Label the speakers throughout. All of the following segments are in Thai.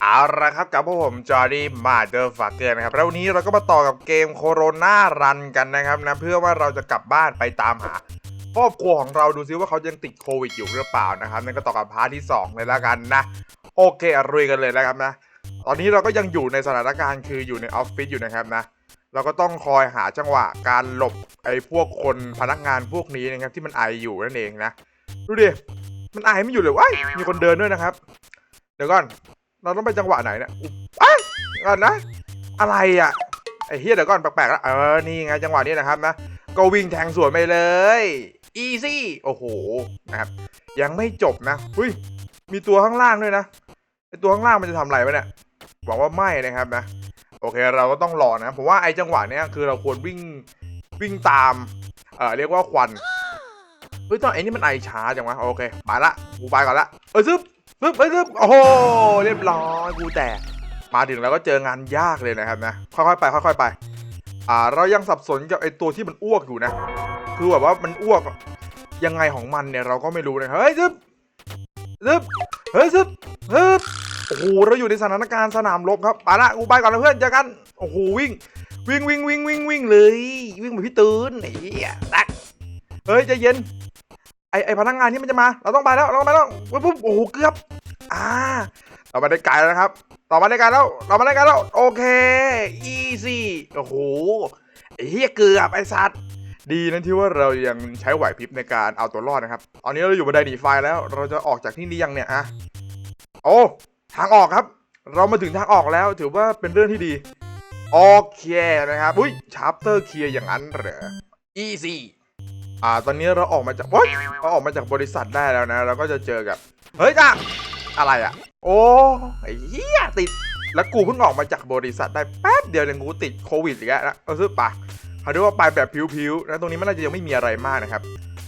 Speaker 1: เอาละครับกับพวกผมจอร์ดี้มาเดอร์ฟักเกอร์นะครับแล้ววันนี้เราก็มาต่อกับเกมโคโรนารันกันนะครับนะเพื่อว่าเราจะกลับบ้านไปตามหาครอบครัวของเราดูซิว่าเขายังติดโควิดอยู่หรือเปล่านะครับนั่นก็ต่อกับพาร์ทที่2เลยล้วกันนะโอเครุยกันเลยแล้วครับนะ ตอนนี้เราก็ยังอยู่ในสถานการณ์คืออยู่ในออฟฟิศอยู่นะครับนะเราก็ต้องคอยหาจังหวะการหลบไอ้พวกคนพนักงานพวกนี้นะครับที่มันไออยู่นั่นเองนะดูดิ มันไอไม่อยู่เลยว้ายมีคนเดินด้วยนะครับ เดี๋ยวก่อน เราต้องไปจังหวะไหนเนี่ยอุ๊ยอ้าวก่อนนะ อะไรอะ ไอ้เฮียเดี๋ยวก่อนแปลกๆแล้วเออ นี่ไงจังหวะนี้นะครับนะ ก็วิ่งแทงสวนไปเลย อีซี่ โอ้โห นะครับ ยังไม่จบนะอุ้ย มีตัวข้างล่างด้วยนะไอตัวข้างล่างมันจะทำอะไรวะเนี่ย หวังว่าไม่นะครับนะ โอเค เราก็ต้องรอนะ ผมว่าไอจังหวะเนี้ยคือเราควรวิ่งวิ่งตาม เอ่อ เรียกว่าควัน ฮ้ยตอนไอ้นี่มันไอช้าจังวะ โอเค ไปละกูไปก่อนละ เออซึบซึบเอ้ยซึบโอ้โห เรียบร้อย กูแตก มาถึงแล้วก็เจองานยากเลยนะครับนะ ค่อยๆไป ค่อยๆไป อ่า เรายังสับสนกับไอตัวที่มันอ้วกอยู่นะ คือแบบว่ามันอ้วกยังไงของมันเนี่ยเราก็ไม่รู้นะ เฮ้ยซึบซึบเฮ้ยซึบซึบโอ้โห เราอยู่ในสถานการณ์สนามรบครับ ไปละ กูไปก่อนนะเพื่อนเจอกัน โอ้โห วิ่ง วิ่งวิ่งวิ่งวิ่งวิ่งเลย วิ่งเหมือนพี่ตื่นไอ้เหี้ยตักเฮ้ยใจเย็น ไอไอพนักงานนี่มันจะมา เราต้องไปแล้ว เราต้องไปแล้วปุ๊บโอ้โหเกือบ อ่า เรามาได้ไกลแล้วครับ ต่อมาได้ไกลแล้ว เรามาได้ไกลแล้ว โอเคอีซี่โอ้โหไอเหี้ยเกือบไอสัตว์ ดีนะที่ว่าเรายังใช้ไหวพริบในการเอาตัวรอดนะครับ ตอนนี้เราอยู่บนไดหนีไฟแล้ว เราจะออกจากที่นี่ยังเนี่ยอะโอ้ ทางออกครับ เรามาถึงทางออกแล้ว ถือว่าเป็นเรื่องที่ดี โอเคนะครับ อุ้ยชาร์ปเตอร์เคลียร์อย่างนั้นเหรอ easy อ่า ตอนนี้เราออกมาจากโอ๊ยเราออกมาจากบริษัทได้แล้วนะ เราก็จะเจอกับ เฮ้ยจ้าอะไรอะ โอ้ไอ้เหี้ยติด แล้วกูเพิ่งออกมาจากบริษัทได้แป๊บเดียวเนี่ยกูติดโควิดอีกแล้วนะเอาซื้อปะเขาเรียกว่าไปแบบผิวๆนะตรงนี้มันน่าจะยังไม่มีอะไรมากนะครับ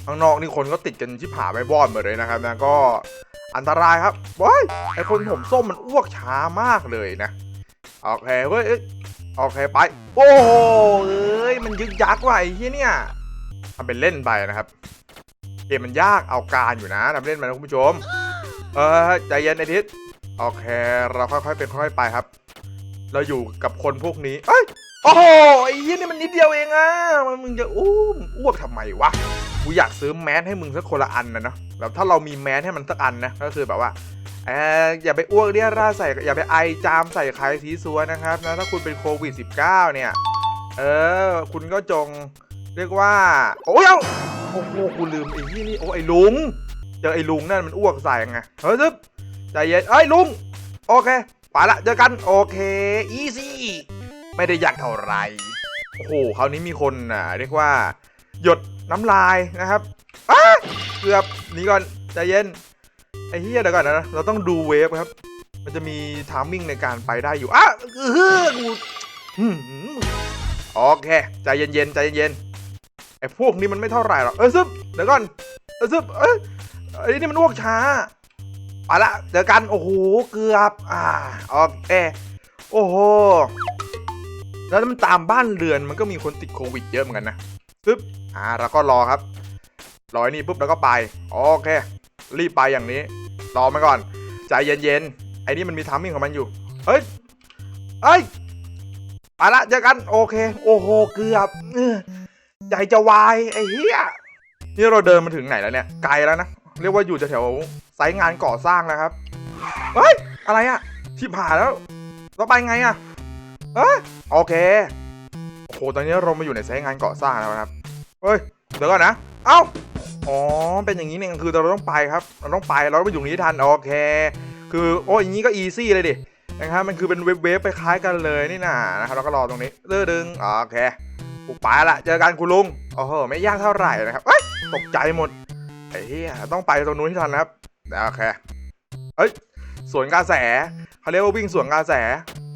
Speaker 1: ข้างนอกนี่คนก็ติดกันชิบหายไม่บอดหมดเลยนะครับนะก็อันตรายครับว้ยไอคนผมส้มมันอ้วกช้ามากเลยนะโอเคเว้ยโอเคไป โอ้โหเอ้ยมันยึกยักว่ะไอ้เหี้ยเนี่ย ทำเป็นเล่นไปนะครับ เกมมันยากเอาการอยู่นะทำเล่นมานะคุณผู้ชม เออใจเย็นไอทิศโอเค เราค่อยๆเป็นค่อยๆไปครับ เราอยู่กับคนพวกนี้ เอ้ยโอ้โหไอ้เหี้ยนี่มันนิดเดียวเองอะมันมึงจะอู้อ้วกทำไมวะกูอยากซื้อแมสให้มึงสักคนละอันนะเนาะแบบถ้าเรามีแมสให้มันสักอันนะก็คือแบบว่าเอออย่าไปอ้วกเรียราใส่อย่าไปไอจามใส่ใครสีสัวนะครับนะถ้าคุณเป็นโควิด -19 เนี่ย เออ คุณก็จง เรียกว่า โอ้ยเอาโอ้โหกูลืมไอ้ที่นี่โอ้ไอ้ลุง เจอไอ้ลุงนั่นมันอ้วกใส่ไงเฮ้ยซึบใจเย็นเอ้ยลุง โอเคไปละเจอกันโอเคอีซี่ไม่ได้ยากเท่าไหร่โอ้โหคราวนี้มีคนอะเรียกว่า หยดน้ำลายนะครับอ้าเกือบหนีก่อนใจเย็นไอ้เฮียเดี๋ยวก่อนนะเราต้องดูเวฟครับ มันจะมีทามมิ่งในการไปได้อยู่อะเออกูโอเค ใจเย็นๆใจเย็นๆ อ้พวกนี้มันไม่เท่าไหร่หรอกเออซึบเดี๋ยวก่อนเออซึบเอ้ยไอ้นี่มันอ้วกช้าไปละเจอกันโอ้โหเกือบอ่าโอเคโอ้โหแล้วมันตามบ้านเรือนมันก็มีคนติดโควิดเยอะเหมือนกันนะซึบอ่าเราก็รอครับรอไอ้นี่ปุ๊บแล้วก็ไปโอเค รีบไปอย่างนี้ รอมาก่อนใจเย็นๆไอ้นี่มันมีทามมิ่งของมันอยู่เฮ้ยเฮ้ยไปละเจอกันโอเค โอ้โหเกือบ เออใจจะวายไอ้เหี้ยนี่เราเดินมาถึงไหนแล้วเนี่ย ไกลแล้วนะ เรียกว่าอยู่แถวๆไซต์งานก่อสร้างแล้วครับ เฮ้ย อะไรอะที่ผ่านแล้ว เราไปไงอะเอ้ยโอเค โอ้โห ตอนนี้เรามาอยู่ในไซต์งานก่อสร้างแล้วนะครับ เฮ้ย เดี๋ยวก่อนนะ เอ้า อ๋อ เป็นอย่างนี้เนี่ยคือเราต้องไปครับ เราต้องไปเราไปอยู่นี้ทัน โอเค คือโอ้ยอย่างนี้ก็อีซี่เลยดินะครับมันคือเป็นเว็บเว็บไปคล้ายกันเลยนี่นะนะครับเราก็รอตรงนี้เลื่อดึงโอเค กูไปละเจอกันคุณลุงโอ้โหไม่ยากเท่าไหร่นะครับเอ้ยตกใจหมดไอ้เหี้ยต้องไปตรงนู้นที่ทันนะครับโอเคเอ้ยสวนกระแสเขาเรียกว่าวิ่งสวนกระแส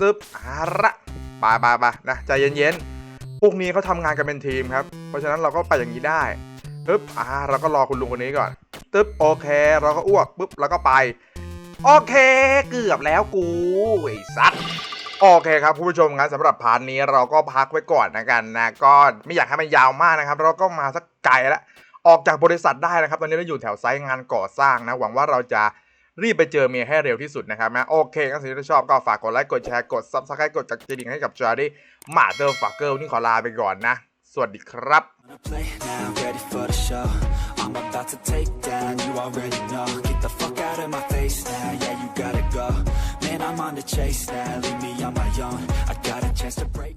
Speaker 1: ตึ๊บอาระไปไปไปนะใจเย็นๆพวกนี้เขาทำงานกันเป็นทีมครับ เพราะฉะนั้นเราก็ไปอย่างนี้ได้ปึ๊บอ่าเราก็รอคุณลุงคนนี้ก่อนตึ๊บโอเค เราก็อ้วกปึ๊บแล้วก็ไป โอเค เกือบแล้วกูไอ้สัตว์ โอเคครับผู้ชมครับสำหรับพาร์ทนี้เราก็พักไว้ก่อนนะกันนะก็ไม่อยากให้มันยาวมากนะครับ เราก็มาสักไกลแล้วออกจากบริษัทได้นะครับ ตอนนี้เราอยู่แถวไซต์งานก่อสร้างนะ หวังว่าเราจะรีบไปเจอเมียให้เร็วที่สุดนะครับนะโอเคงั้นสิ่งที่ชอบก็ฝากกดไลค์กดแชร์กด subscribe กดกระดิ่งให้กับจอร์ดี้มาเตอร์ฟักเกิลนี่ขอลาไปก่อนนะ สวัสดีครับ
Speaker 2: I'm about to take down, you already know. Get the fuck out of my face now, yeah, you gotta go. Man, I'm on the chase now, leave me on my own. I got a chance to break.